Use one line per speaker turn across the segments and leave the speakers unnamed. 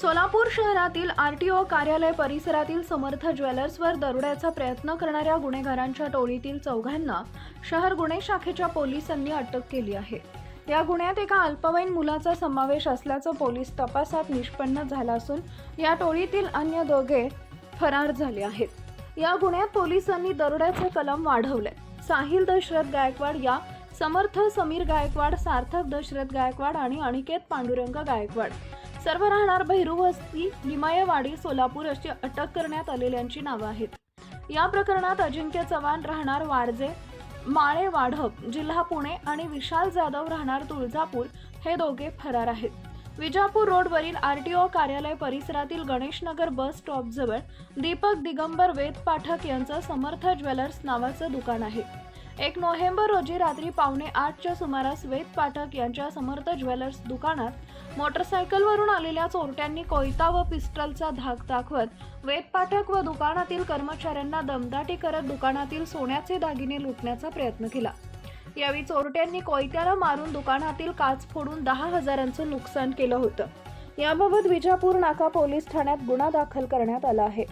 सोलापूर शहरातील आरटीओ कार्यालय परिसरातील समर्थ ज्वेलर्सवर दरोड्याचा प्रयत्न करणाऱ्या गुन्हेगारांच्या टोळीतील चौघांना शहर गुन्हे शाखेच्या पोलिसांनी अटक केली आहे. या गुन्ह्यात एका अल्पवयीन मुलाचा समावेश असल्याचं पोलीस तपासात निष्पन्न झालं असून या टोळीतील अन्य दोघे फरार झाले आहेत. या गुन्ह्यात पोलिसांनी दरोड्याचे कलम वाढवले साहिल दशरथ गायकवाड या समर्थ समीर गायकवाड सार्थक दशरथ गायकवाड आणि अनिकेत पांडुरंग गायकवाड. सर्व राहणार भैरूवस्ती निमायवाडी सोलापूर अशी अटक करण्यात आलेल्यांची नावं आहेत. या प्रकरणात अजिंक्य चव्हाण राहणार वारजे माळे वाढप जिल्हा पुणे आणि विशाल जाधव राहणार तुळजापूर हे दोघे फरार आहेत. विजापूर रोडवरील आर टी ओ कार्यालय परिसरातील गणेशनगर बस स्टॉपजवळ दीपक दिगंबर वेद पाठक यांचं समर्थ ज्वेलर्स नावाचं दुकान आहे. एक नोव्हेंबर रोजी रात्री पावणे आठच्या सुमारास वेद पाठक यांच्या समर्थ ज्वेलर्स दुकानात मोटरसायकलवरून आलेल्या चोरट्यांनी कोयता व पिस्टलचा धाक दाखवत वेद पाठक व दुकानातील कर्मचाऱ्यांना दमदाटी करत दुकानातील सोन्याचे दागिने लुटण्याचा प्रयत्न केला. यावेळी चोरट्यांनी कोयत्याला मारून दुकानातील काच फोडून दहा हजारांचं नुकसान केलं होतं. याबाबत विजापूर नाका पोलीस ठाण्यात गुन्हा दाखल करण्यात आला आहे.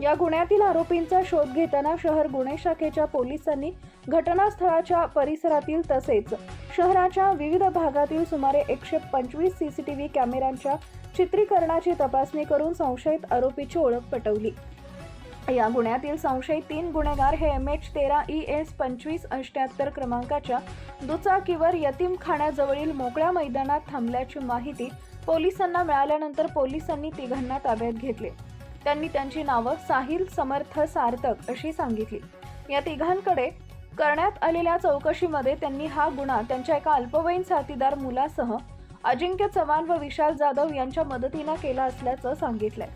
या गुन्ह्यातील आरोपींचा शोध घेताना शहर गुन्हे शाखेच्या पोलिसांनी घटनास्थळाच्या परिसरातील तसेच शहराच्या विविध भागातील सुमारे एकशे पंचवीस सीसीटीव्ही कॅमेऱ्यांच्या चित्रीकरणाची तपासणी करून संशयित आरोपीची ओळख पटवली. या गुन्ह्यातील संशयित तीन गुन्हेगार हे एम एच तेरा ई एस पंचवीस अष्ट्याहत्तर क्रमांकाच्या दुचाकीवर यतीमखान्याजवळील मोकळ्या मैदानात थांबल्याची माहिती पोलिसांना मिळाल्यानंतर पोलिसांनी तिघांना ताब्यात घेतले. त्यांनी त्यांची नावं साहिल समर्थ सार्थक अशी सांगितली. या तिघांकडे करण्यात आलेल्या चौकशीमध्ये त्यांनी हा गुन्हा त्यांच्या एका अल्पवयीन साथीदार मुलासह अजिंक्य चव्हाण व विशाल जाधव यांच्या मदतीनं केला असल्याचं सांगितलंय.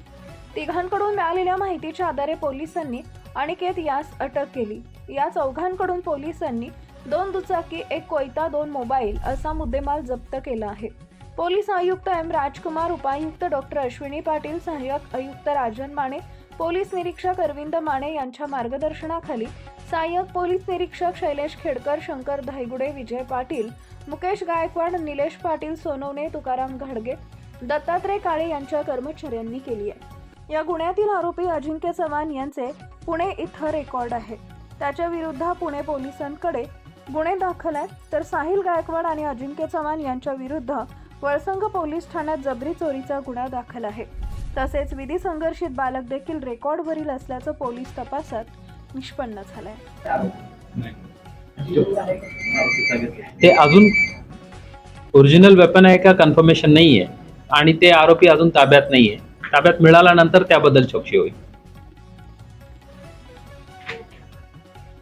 तिघांकडून मिळालेल्या माहितीच्या आधारे पोलिसांनी अनिकेत यास अटक केली. या चौघांकडून पोलिसांनी दोन दुचाकी एक कोयता दोन मोबाईल असा मुद्देमाल जप्त केला आहे. पोलीस आयुक्त एम राजकुमार उपायुक्त डॉक्टर अश्विनी पाटील सहाय्यक आयुक्त राजन माने पोलीस निरीक्षक अरविंद माने यांच्या मार्गदर्शनाखाली सहाय्यक पोलीस निरीक्षक शैलेश खेडकर शंकर धायगुडे विजय पाटील मुकेश गायकवाड निलेश पाटील सोनवणे तुकाराम घाडगे दत्तात्रय काळे यांच्या कर्मचाऱ्यांनी केली आहे. या गुन्ह्यातील आरोपी अजिंक्य चव्हाण यांचे पुणे इथं रेकॉर्ड आहे. त्याच्या विरुद्ध पुणे पोलिसांकडे गुन्हे दाखल आहेत. तर साहिल गायकवाड आणि अजिंक्य चव्हाण यांच्या विरुद्ध वळसंग पोलीस ठाण्यात जबरी चोरीचा गुन्हा दाखल आहे. तसेच विधी संघर्षित बालक देखील रेकॉर्डवरील असल्याचं पोलीस तपासात निष्पन्न झालंय.
ते अजून ओरिजिनल वेपन आहे का कन्फर्मेशन नाही आहे आणि ते आरोपी अजून ताब्यात नाही आहे ताब्यात मिळाल्यानंतर त्याबद्दल चौकशी होईल.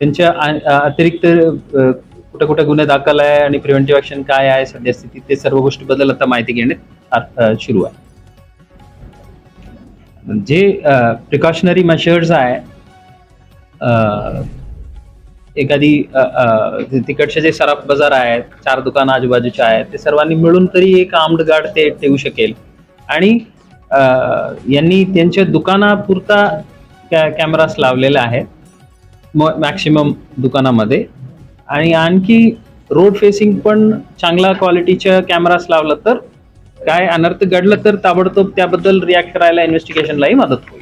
त्यांच्या अतिरिक्त कुठे कुठे गुन्हे दाखल आहे आणि प्रिव्हेंटिव्ह ऍक्शन काय आहे सद्यस्थिती ते सर्व गोष्टीबद्दल आता माहिती घेणे सुरू आहे. जे प्रिकॉशनरी मेजर्स आहे एखादी तिकडचे जे सराफ बाजार आहेत चार दुकानं आजूबाजूचे आहेत ते सर्वांनी मिळून तरी एक आर्म्ड गार्ड ते ठेवू शकेल. आणि यांनी त्यांच्या दुकानापुरता कॅमेरास लावलेले आहेत मॅक्सिमम दुकानामध्ये. आणि आणखी रोड फेसिंग पण चांगला क्वालिटीच्या कॅमेरास लावलं तर काय अनर्थ घडलं तर ताबडतोब त्याबद्दल रिॲक्ट करायला इन्व्हेस्टिगेशनलाही मदत होईल.